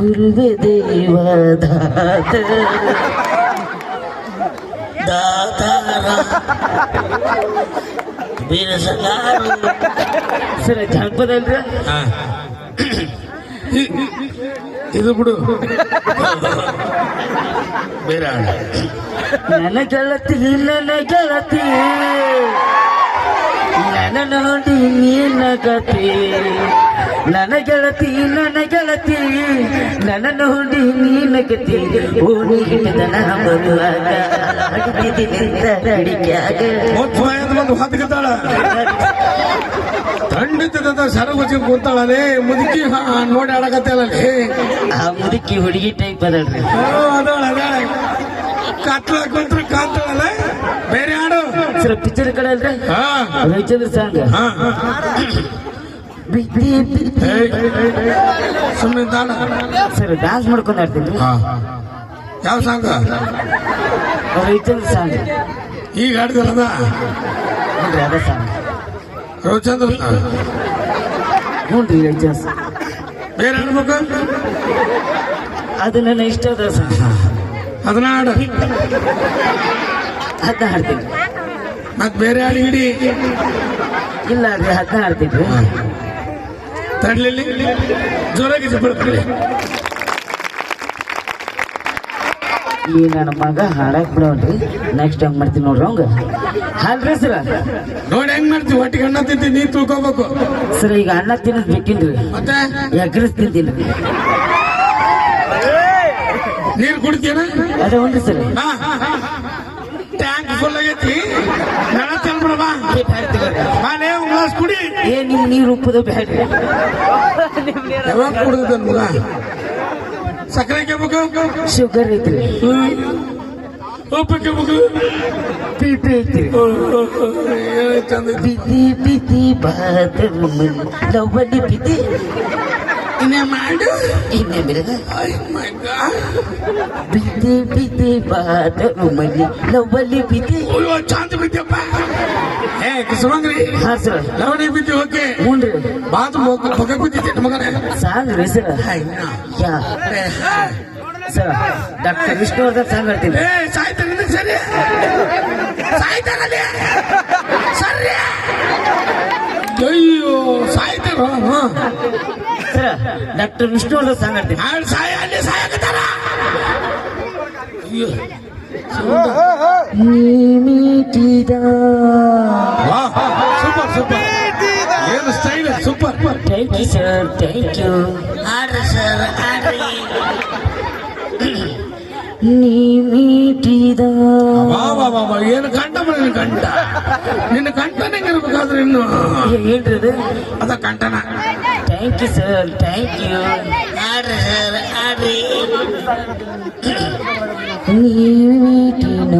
ಗುರುವೆ ದೇವ ದಾತ ದಾತಾರ ಬಿರುಸಗಾರು ಸರ್ ಜಾನಪದ ಅಲ್ರಿ ಹಾ. ಇ- ಇದು ಬಿಡು ಬೇರೆ ಹಾಡು ನನ್ನ ಗೆಳತಿ ನನ್ನ ಗೆಳತಿ ನನ್ನ ನೋಡಿ ನೀನ ಗತಿ ನನ್ನ ಗೆಳತಿ ನನ್ನ ಗೆಳತಿ ನನ್ನ ನೋಡಿ ನೀನ ಗತಿ ಓಣಿ ಹಿಡಿದನ ಬರುವಾಗ. ಮೂವತ್ತು ವಯಸ್ಸು ಬಂದು ಹೊತ್ಕೊತಾಳ ಖಂಡಿತದ ಸರಗುಚ್ಚಿ ಕೂತಾಳಲೇ ಮುದುಕಿ ಹಾ, ನೋಡಿ ಆಡಕತ್ತೇಳಲ್ಲಿ ಆ ಮುದುಕಿ ಹುಡುಗಿ ಟೈಪ್ ಅದಲ್ರಿ. ಕತ್ಲ ಕುಂತ್ರ ಕಾಂತಾಳಲ್ಲ ಬೇರೆ ಹಾಡು ಸರ್ ಪಿಕ್ಚರ್ ಕಡೆ ಅಲ್ರಿ? ಹಾ. ರವಿಚಂದ್ರ ಸಾಂಗ್. ಹಾ. ಸುಮ್ಮನೆ ಸರ್ ಡ್ಯಾನ್ಸ್ ಮಾಡ್ಕೊಂಡು ಆಡ್ತೀನಿ ಯಾವ ಸಾಂಗ್? ರವಿಚಂದ್ರ ಸಾಂಗ್. ಈಗ ನೋಡ್ರಿ ಅದ ಸಾಂಗ್. ರವಿಚಂದ್ರ? ಹ್ಞೂ ರೀ ರವಿಚಂದ್ರ ಬೇರೆ ಹಾಡ್ಬೇಕು ಅದು ನನ್ನ ಇಷ್ಟದ ಸಾಂಗ್. ಅದನ್ನ ಹಾಡು. ಅದನ್ನ ಹಾಡ್ತೀನಿ. ಮತ್ತೆ ಬೇರೆ ಹಾಡು ಹಿಡಿ ಇಲ್ಲ ರೀ ಅದನ್ನ ಹಾಡ್ತೀನಿ. ತಡ್ಲಿಲ್ಲಿ ಜೋರಾಗಿ ಬಿಡ್ಕೊಳ್ಳಿ ಈ ನನ್ನ ಮಗ ಹಾಡಕ್ ಬಿಡೋನ್ರಿ. ನೆಕ್ಸ್ಟ್ ಹೆಂಗ್ ಮಾಡ್ತೀನಿ ನೋಡ್ರಿ ಅವಂಗ. ಅಲ್ರಿ ಸರ್? ನೋಡಿ ಹೆಂಗ್ ಮಾಡ್ತೀವಿ ಒಟ್ಟಿಗೆ ಅಣ್ಣ ತಿಂತೀನಿ ನೀ ತಿಳ್ಕೊಬೇಕು ಸರ್ ಈಗ ಅನ್ನ ತಿನ್ನೋದು ಬೇಕಿನ್ರಿ ಮತ್ತೆ? ಎಗ್ರೆಸ್ ತಿಂತೀನಿ. ನೀರು ಕುಡಿತೀನ ಅದೇ ಉಂಟ್ರಿ ಸರ್. ಟ್ಯಾಂಕ್ ಫುಲ್ ಆಗೈತಿ. ನಳ ಚೆಲ್ಬಿಡ ಬಾ ಬಾಲೆ ಒಂದ್ ಗ್ಲಾಸ್ ಕುಡಿ ಏ ನಿಮ್ ನೀರು ಉಪ್ಪದ ಬ್ಯಾಡ್ರಿ ಯಾವಾಗ ಕುಡ್ದ ಮಗ ಸಕ್ಕರೆ ಕೆಬೇಕು ಶುಗರ್ ಐತ್ರಿ ಉಪ್ಪು ಕೆಬೇಕು ಪಿ ಪಿ ಐತ್ರಿ ಚಂದ ಬಿದ್ದಿ ಬಿದ್ದಿ ಬಾದ್ರ ಲವ್ವಲ್ಲಿ ಬಿದ್ದಿ ಇನ್ನೇ ಮಾಡು. ಇನ್ನೇ ಬಿಡಗ ಬಿದ್ದೆ ಬಿದ್ದೆ ಬಾದ್ರ ಮಲ್ಲಿ ಲವ್ವಲ್ಲಿ ಬಿದ್ದೆ. ಚಾಂದ ಬಿದ್ದೆಪ್ಪ. ಏ ಕಿಸವಂಗ್ರಿ ಹಾ ಸರ್. ಲವಣಿ ಬಿದ್ದೆ ಓಕೆ ಹ್ಞೂ ಬಾತು ಮೊಗ ಬಿದ್ದಿದ್ದೆ ಮಗನೇ? ರೀ sir. Yeah. Sir doctor Vishnuvardhan song ಹೇಳ್ತೀನಿ ಏ ಸಾಯ್ತಾನೆ ಸರಿ. ಸಾಯ್ತಾನಲ್ಲಿ ಸರಿ. ಅಯ್ಯೋ ಸಾಯ್ತಾರ ಸರ್ ಡಾಕ್ಟರ್ ವಿಷ್ಣುವರ್ಧನ್ ಸಾಂಗ್ ಹೇಳ್ತೀನಿ ಹಾಳು ಸಾಯ ಅಲ್ಲಿ ಸಾಯಕತ್ತಾರ ಅಯ್ಯೋ ನೀ ಮೀಟಿದ ಸೂಪರ್ ಸೂಪರ್ ಏನು style super thank you sir thank you ಆಡ್ರಿ sir ಆಡ್ರಿ ನೀ ಮೀಟಿದ ವಾ ವಾ ವಾ ವಾ ಏನು ಕಂಠ ಬರ ಕಂಠ ನಿನ್ನ ಕಂಠನೇ ಇರ್ಬೇಕಾದ್ರೆ ಇನ್ನು ಏನ್ರಿ ಅದು ಅದ ಕಂಠನ thank you sir thank you ಆಡ್ರಿ sir ಆಡ್ರಿ ನೀ ಮೀಟಿನ